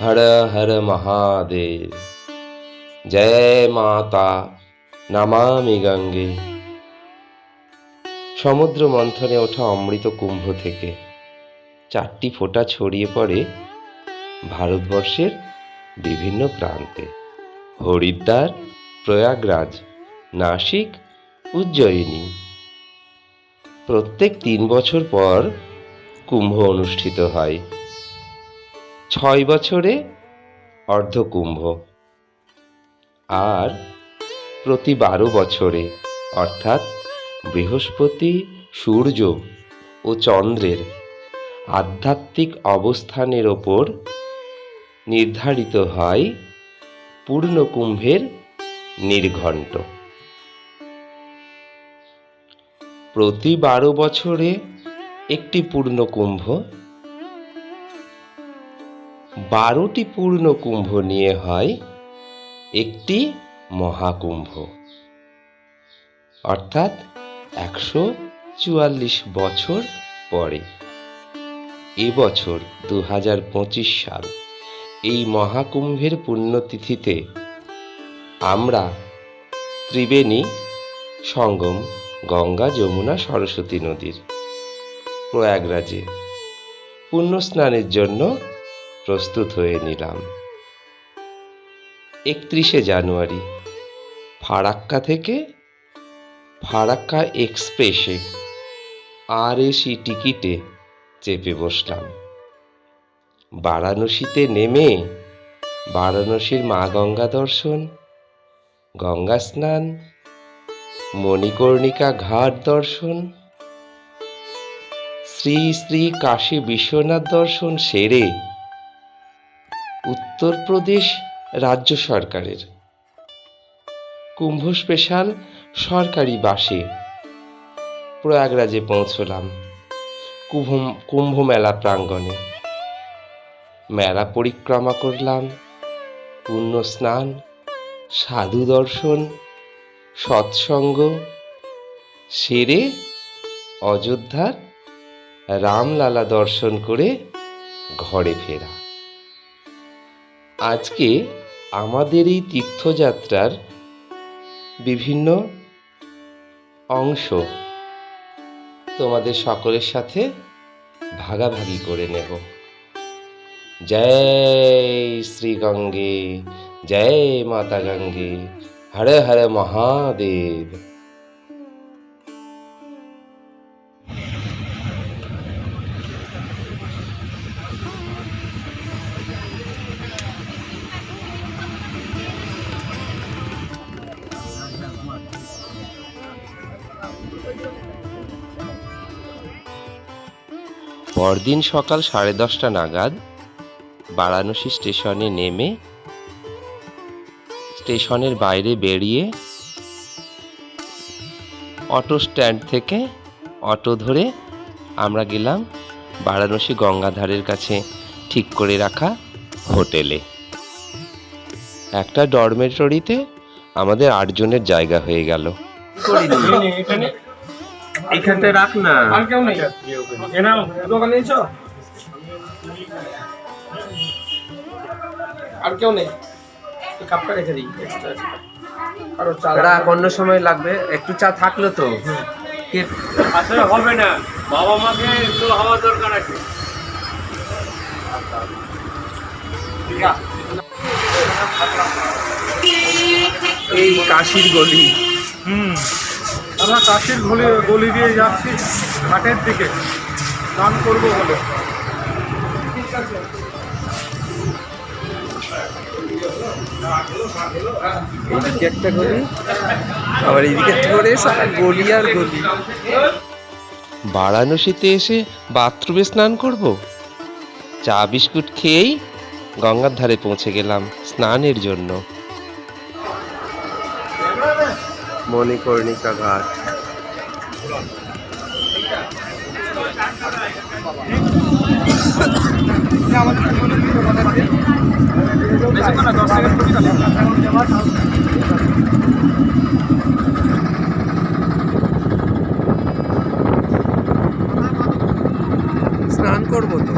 হর হর মহাদেব। জয় মাতা, নামামি গঙ্গে। সমুদ্র মন্থনে ওঠা অমৃত কুম্ভ থেকে চারটি ফোঁটা ছড়িয়ে পড়ে ভারতবর্ষের বিভিন্ন প্রান্তে। হরিদ্বার, প্রয়াগরাজ, নাসিক, উজ্জয়িনী। প্রত্যেক তিন বছর পর কুম্ভ অনুষ্ঠিত হয়। ছয় বছরে অর্ধকুম্ভ। আর প্রতি বারো বছরে, অর্থাৎ বৃহস্পতি, সূর্য ও চন্দ্রের আধ্যাত্মিক অবস্থানের ওপর নির্ধারিত হয় পূর্ণকুম্ভের নির্ঘণ্ট। প্রতি বারো বছরে একটি পূর্ণকুম্ভ বারোটি পূর্ণকুম্ভ নিয়ে হয় একটি মহাকুম্ভ। অর্থাৎ একশো চুয়াল্লিশ বছর পরে। এবছর দু হাজার পঁচিশ সাল। এই মহাকুম্ভের পুণ্যতিথিতে আমরা ত্রিবেণী, সঙ্গম, গঙ্গা, যমুনা, সরস্বতী নদীর প্রয়াগরাজে পুণ্য স্নানের জন্য প্রস্তুত হয়ে নিলাম। একত্রিশে জানুয়ারি, ফারাক্কা থেকে ফারাক্কা এক্সপ্রেসে আর এসি টিকিটে চেপে বসলাম। বারাণসীতে নেমে বারাণসীর মা গঙ্গা দর্শন, গঙ্গা স্নান, মণিকর্ণিকা ঘাট দর্শন, শ্রী শ্রী কাশী বিশ্বনাথ দর্শন সেরে উত্তরপ্রদেশ রাজ্য সরকারের। কুম্ভ স্পেশাল সরকারি বাসে প্রয়াগরাজে পৌঁছলাম কুম্ভ কুম্ভ মেলা প্রাঙ্গণে। মেলা পরিক্রমা করলাম, পুণ্য স্নান, সাধু দর্শন, সৎসঙ্গ, সেরে অযোধ্যার রামলালা দর্শন করে ঘরে ফেরা। আজকে আমাদের এই তীর্থযাত্রার বিভিন্ন অংশ তোমাদের সকলের সাথে ভাগাভাগি করে নেব। জয় শ্রী গঙ্গে, জয় মাতা গঙ্গে, হরে হরে মহাদেব। পরদিন সকাল সাড়ে দশটা নাগাদ বারাণসী স্টেশনে নেমে স্টেশনের বাইরে বেরিয়ে অটো স্ট্যান্ড থেকে অটো ধরে আমরা গেলাম বারাণসী গঙ্গাধারের কাছে ঠিক করে রাখা হোটেলে। একটা ডরমেটরিতে আমাদের আটজনের জায়গা হয়ে গেল। এখানে এখানটায় রাখ না। আর কেউ নেই। এ নাও দোকানে নিয়েছো? আর কেউ নেই? কাপটা রেখে দিই এক্সট্রা আরও চা রাখ অন্য সময় লাগবে। একটু চা থাকল তো। কে আসলে হবে না। বাবা মাকে তো হওয়া দরকার আছে। এই কাশির গলি। হুম। আমরা কাশির গলি গলি দিয়ে যাচ্ছি ঘাটের দিকে। স্নান করব বলে। এইদিকে একটা গলি আবার এইদিকে একটা করে সারা গলি আর গলি। বারাণসীতে এসে বাথরুমে স্নান করব? চা বিস্কুট খেয়েই গঙ্গার ধারে পৌঁছে গেলাম স্নানের জন্য। মণিকর্ণিকা ঘাট স্নান করব তো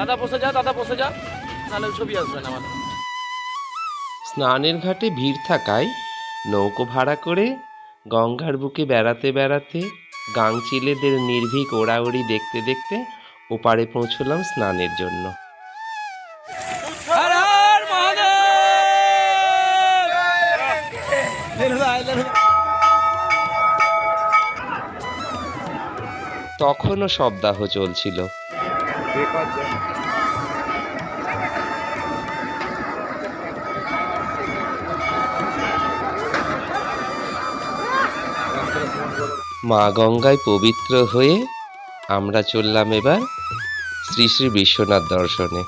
দাদা বসে যা দাদা বসে যা। নাহলে ছবি আসবে না আমার স্নানের ঘাটে ভিড় থাকায় নৌকো ভাড়া করে গঙ্গার বুকে বেড়াতে বেড়াতে গাংচিলেদের নির্ভীক ওড়াউড়ি দেখতে দেখতে ওপারে পৌঁছলাম স্নানের জন্য। তখনও শবদাহ চলছিল। মা গঙ্গায় পবিত্র হয়ে আমরা চললাম এবার শ্রী শ্রী বিশ্বনাথ দর্শনে।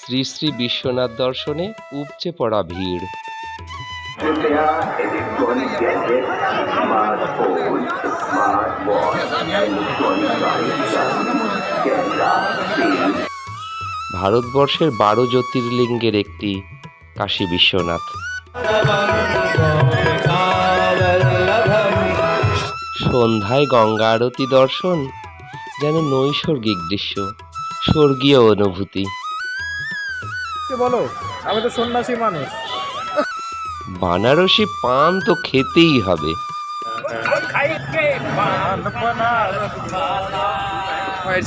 শ্রী শ্রী বিশ্বনাথ দর্শনে উপচে পড়া ভিড়। ভারতবর্ষের বারো জ্যোতির্লিঙ্গের একটি কাশী বিশ্বনাথ। সন্ধ্যায় গঙ্গা আরতি দর্শন যেন নৈসর্গিক দৃশ্য, স্বর্গীয় অনুভূতি। বলো? আমি তো সন্ন্যাসী মানুষ। বানারসি পান তো খেতেই হবে।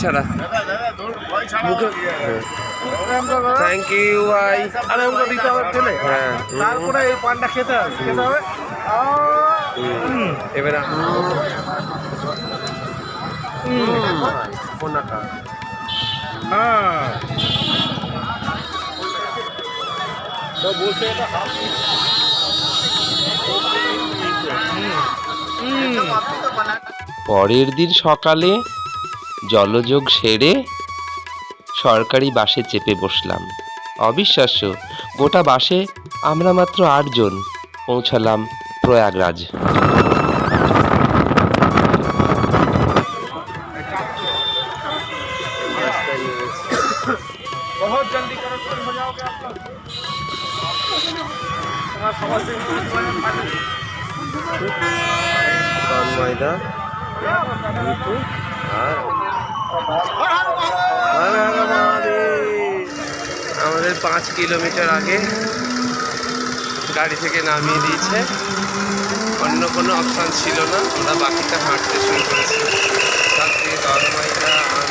ছাড়া। থ্যাংক ইউ ভাই। আরে ওগুলো দিতে হবে ফেলে হ্যাঁ। তারপরে এই পানটা খেতে হবে খেতে হবে। এবারে হ্যাঁ পরের দিন সকালে জলযোগ সেরে সরকারি বাসে চেপে বসলাম। অবিশ্বাস্য গোটা বাসে আমরা মাত্র আটজন পৌঁছালাম প্রয়াগরাজ। তন্ময়দা হ্যাঁ। আমাদের পাঁচ কিলোমিটার আগে গাড়ি থেকে নামিয়ে দিয়েছে। অন্য কোনো অপশান ছিল না, আমরা বাকিটা হাঁটতে শুরু করেছি। তারপরে দরমাইরা আমি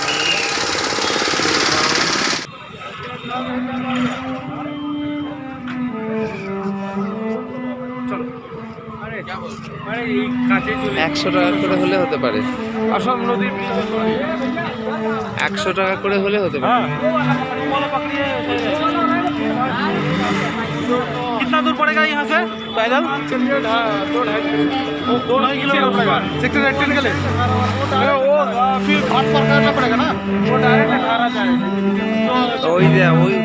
একশো টাকা করে হলে হতে পারে আসল নদীর একশো টাকা করে হলে হতে পারে कितना दूर पड़ेगा यहाँ से पैदल चलिए दो ढाई दो ढाई किलोमीटर पड़ेगा सेक्टर एट्टीन के लिए अरे वो आ, फिर घाट पर करना पड़ेगा ना वो डायरेक्ट अठारह जाएगा ওই যে ওই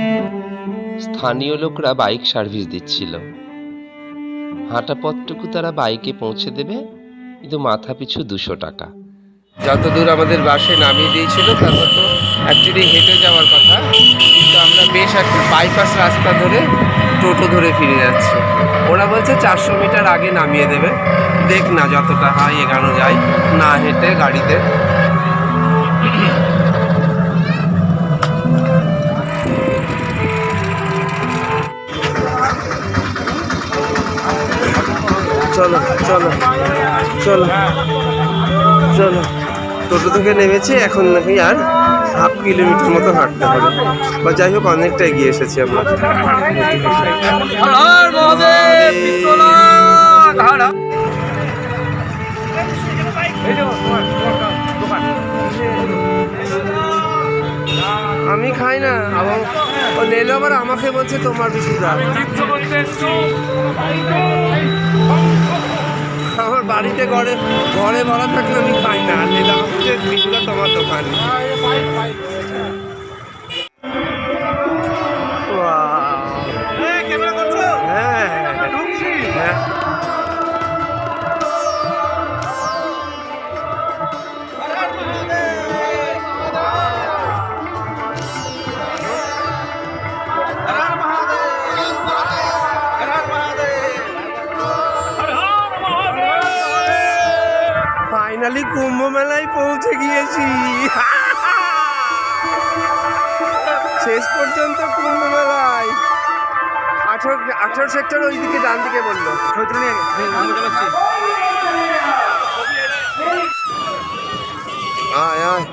স্থানীয় লোকরা বাইক সার্ভিস দিচ্ছিল হাঁটা পথটুকু তারা বাইকে পৌঁছে দেবে, কিন্তু মাথা পিছু দুশো টাকা। যতদূর আমাদের বাসে নামিয়ে দিয়েছিল তারপর তো অ্যাকচুয়ালি হেঁটে যাওয়ার কথা। কিন্তু আমরা বেশ একটা বাইপাস রাস্তা ধরে টোটো ধরে ফিরে যাচ্ছি। ওরা বলছে চারশো মিটার আগে নামিয়ে দেবে। দেখ না যতটা হয় এগানো যায়। না হেঁটে গাড়িতে। চলো চলো চলো চলো। টোটো থেকে নেমেছি, এখন নাকি আর হাফ কিলোমিটার মতো হাঁটতে হবে। বা যাই হোক, অনেকটা এগিয়ে এসেছি আমরা। আমি খাই না, আবার ও নিলে আবার আমাকে বলছে তোমার বেশি দাম। আমার বাড়িতে ঘরে ঘরে ভরা থাকলে আমি খাই না নিলে আমাকে তোমার দোকানে। ফাইনালি কুম্ভ মেলায় পৌঁছে গিয়েছি। শেষ পর্যন্ত কুম্ভ মেলায় আঠারো আঠারো সেক্টর ওইদিকে ডান দিকে বলল। আয় আয়।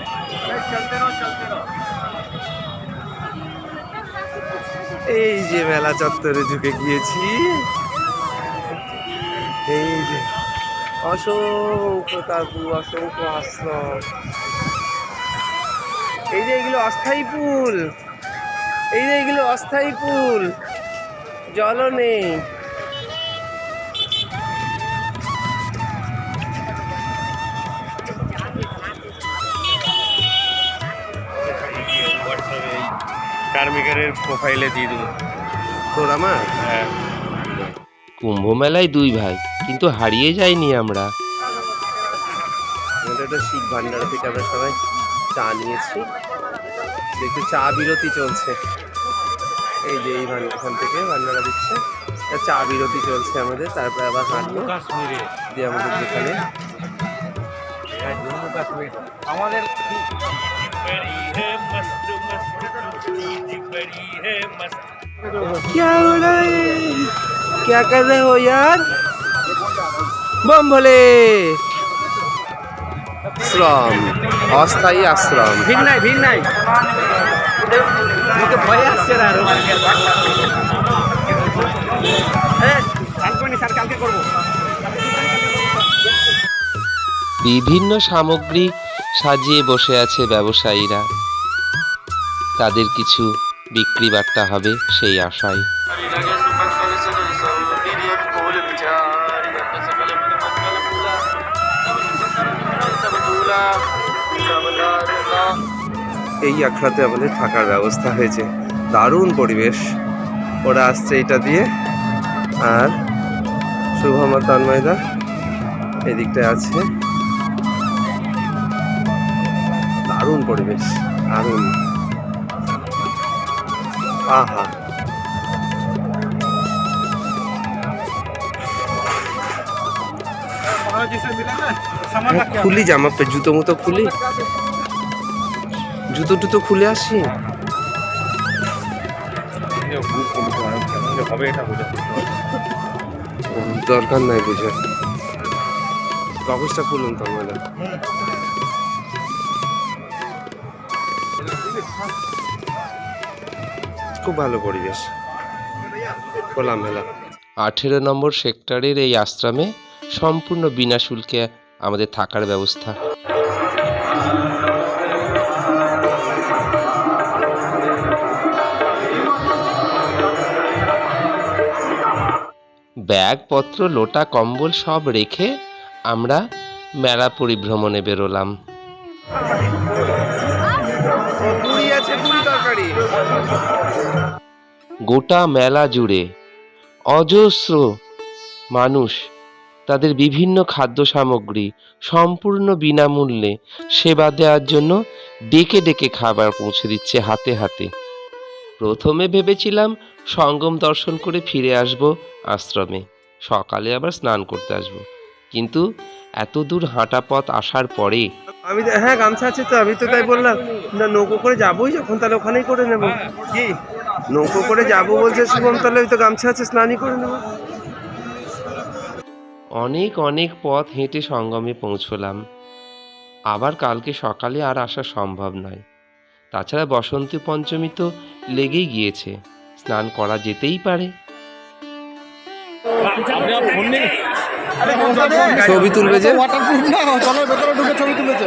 এই যে মেলা চত্বরে ঢুকে গিয়েছি এই যে অসংখ্য তাবু অসংখ্য আশ্রম। এই যে এগুলো অস্থায়ী পুল এই যে এগুলো অস্থায়ী পুল জলও নেই। কার্মিকের প্রোফাইলে দিয়ে দেবো। তোর আমার? হ্যাঁ। কুম্ভ মেলায় দুই ভাই কিন্তু হারিয়ে যাইনি আমরা আমাদের একটা শিখ ভান্ডার থেকে আমরা সবাই চা নিয়েছি দেখতে চা বিরতি চলছে এই যে এই ভান্ডার এখান থেকে ভান্ডারা দিচ্ছে তা চা বিরতি চলছে আমাদের তারপরে আবার হাঁটবো কাশ্মীরে দিয়ে আমাদের যেখানে জম্মু কাশ্মীর আমাদের क्या हो रहा है क्या कर रहे हो यार बम भोले শ্রম অস্থায়ী আশ্রম ভিড় নাই ভিড় নাই আমাকে ভয় আসছে না আরো কালকে নি স্যার কালকে করবো বিভিন্ন সামগ্রী সাজিয়ে বসে আছে ব্যবসায়ীরা তাদের কিছু বিক্রি বার্তা হবে সেই আশায় এই আখড়াতে আমাদের থাকার ব্যবস্থা হয়েছে। দারুণ পরিবেশ। ওরা আসছে এটা দিয়ে। আর শুভমা তন্ময়দা এদিকটায় আছে। দারুণ পরিবেশ দারুণ। আহা। হ্যাঁ, খুলি জামা পে জুতো মতো খুলি। জুতো টুতো খুলে আসি? ও, দরকার নাই বুঝে। কাগজটা খুলুন ম্যাডাম খুব ভালো পরিবেশ। খোলামেলা। আঠেরো নম্বর সেক্টরের এই আশ্রমে সম্পূর্ণ বিনা শুল্কে আমাদের থাকার ব্যবস্থা। ব্যাগপত্র লোটা কম্বল সব রেখে আমরা মেলা পরিভ্রমণে বেরোলাম। গোটা মেলা জুড়ে অজস্র মানুষ তাদের বিভিন্ন খাদ্য সামগ্রী সম্পূর্ণ বিনামূল্যে সেবা দেওয়ার জন্য ডেকে ডেকে খাবার পৌঁছে দিচ্ছে হাতে হাতে। প্রথমে ভেবেছিলাম সঙ্গম দর্শন করে ফিরে আসব আশ্রমে। সকালে আবার স্নান করতে আসব। কিন্তু এত দূর হাঁটা পথ আসার পরে আমি হ্যাঁ গামছা আছে তো আমি তো তাই বললাম না নৌকো করে যাবোই যখন তাহলে ওখানেই করে নেব। কি? নৌকো করে যাব বলছে শুভম তাহলে ওই তো গামছা আছে স্নানই করে নেব। অনেক অনেক পথ হেঁটে সঙ্গমে পৌঁছলাম। আবার কালকে সকালে আর আসা সম্ভব নয়। তাছাড়া বসন্তী পঞ্চমী তো লেগেই গিয়েছে। স্নান করা যেতেই পারে। ছবি তুলবে যে? ওয়াটারপ্রুফ জলের ভেতরে ঢুকে ছবি তুলেছে।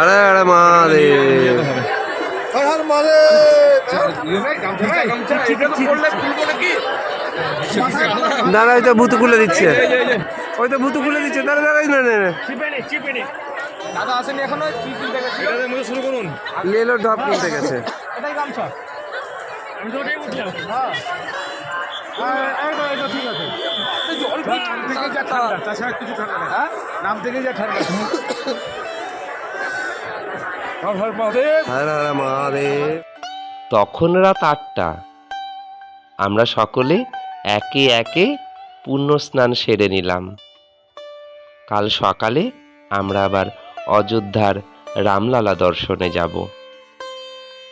আরে আরে মহাদেব। দাঁড়া ওই তো ভুতু খুলে দিচ্ছে। ওই তো ভুতু খুলে দিচ্ছে। দাঁড়া দাঁড়াই না না। দাদা আসেনি এখনও কি কিনতে গেছে এটাতে মধ্যে শুরু করুন। লেলো ঢপ কিনতে গেছে। এটাই গামছা। আমি তো ওটাই বুঝলাম হ্যাঁ। হ্যাঁ, ঠিক আছে। জল নাম থেকে যা ঠান্ডা তাছাড়া কিছু ঠান্ডা নেই। হ্যাঁ? নাম থেকে যা ঠান্ডা। হর হর মহাদেব। আরে আরে মহাদেব। তখন রাত আটটা। আমরা সকলে একে একে পুণ্য স্নান সেরে নিলাম। কাল সকালে আমরা আবার অযোধ্যার রামলালা দর্শনে যাব।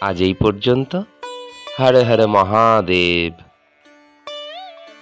আজ এই পর্যন্ত। হরে হরে মহাদেব।